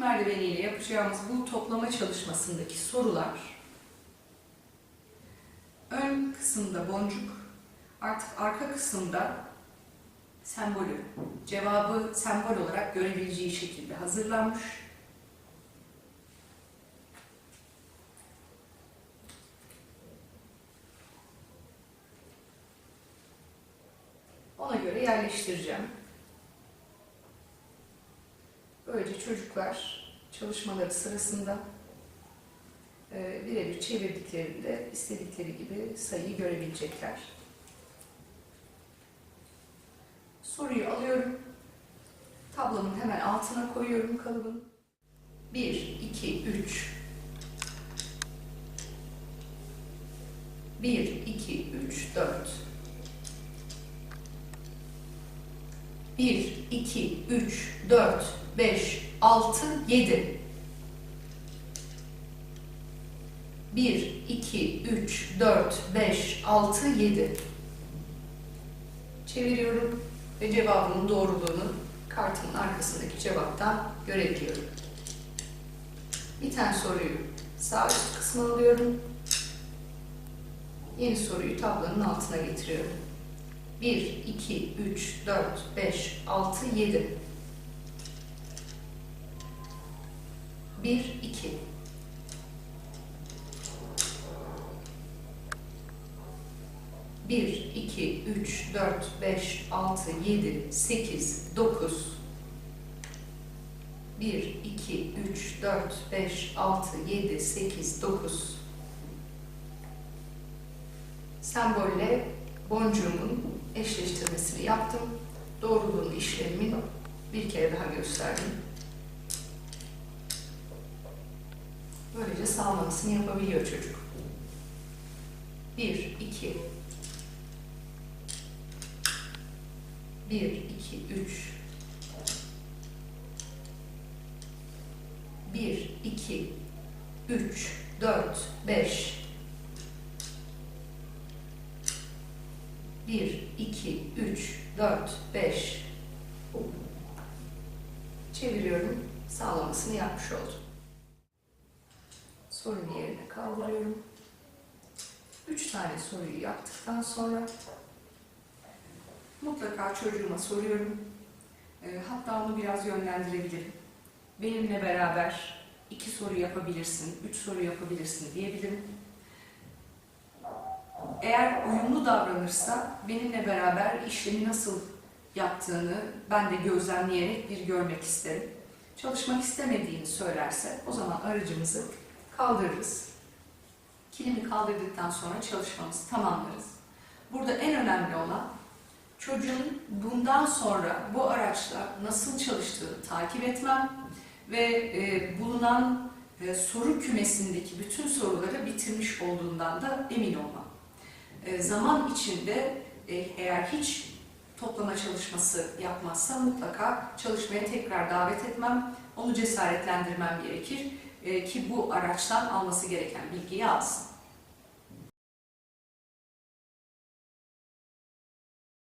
merdiveniyle yapacağımız bu toplama çalışmasındaki sorular ön kısımda boncuk, artık arka kısımda sembolü, cevabı sembol olarak görebileceği şekilde hazırlanmış. Ona göre yerleştireceğim. Böylece çocuklar çalışmaları sırasında e, birebir çevirdiklerinde istedikleri gibi sayıyı görebilecekler. Soruyu alıyorum. Tablomun hemen altına koyuyorum kalıbın. 1, 2, 3. 1, 2, 3, 4. 1, 2, 3, 4, 5, 6, 7. 1, 2, 3, 4, 5, 6, 7. Çeviriyorum ve cevabının doğruluğunu kartın arkasındaki cevaptan görebiliyorum. Bir tane soruyu sağ üst kısmına alıyorum. Yeni soruyu tablonun altına getiriyorum. 1, 2, 3, 4, 5, 6, 7. 1, 2. Bir, iki, üç, dört, beş, altı, yedi, sekiz, dokuz. Bir, iki, üç, dört, beş, altı, yedi, sekiz, dokuz. Sembolle boncuğumun eşleştirmesini yaptım. Doğruluğunu işlemimin bir kere daha gösterdim. Böylece sağlamasını yapabiliyor çocuk. Bir, iki, bir, iki, üç. Bir, iki, üç, dört, beş. Bir, iki, üç, dört, beş. Çeviriyorum. Sağlamasını yapmış oldum. Sorunu yerine kaldırıyorum. Üç tane soruyu yaptıktan sonra mutlaka çocuğuma soruyorum. E, hatta onu biraz yönlendirebilirim. Benimle beraber iki soru yapabilirsin, üç soru yapabilirsin diyebilirim. Eğer uyumlu davranırsa benimle beraber işlemi nasıl yaptığını ben de gözlemleyerek bir görmek isterim. Çalışmak istemediğini söylerse o zaman aracımızı kaldırırız. Kilimi kaldırdıktan sonra çalışmamızı tamamlarız. Burada en önemli olan çocuğun bundan sonra bu araçla nasıl çalıştığını takip etmem ve e, bulunan e, soru kümesindeki bütün soruları bitirmiş olduğundan da emin olmam. E, zaman içinde e, eğer hiç toplama çalışması yapmazsa mutlaka çalışmaya tekrar davet etmem, onu cesaretlendirmem gerekir e, ki bu araçtan alması gereken bilgiyi alsın.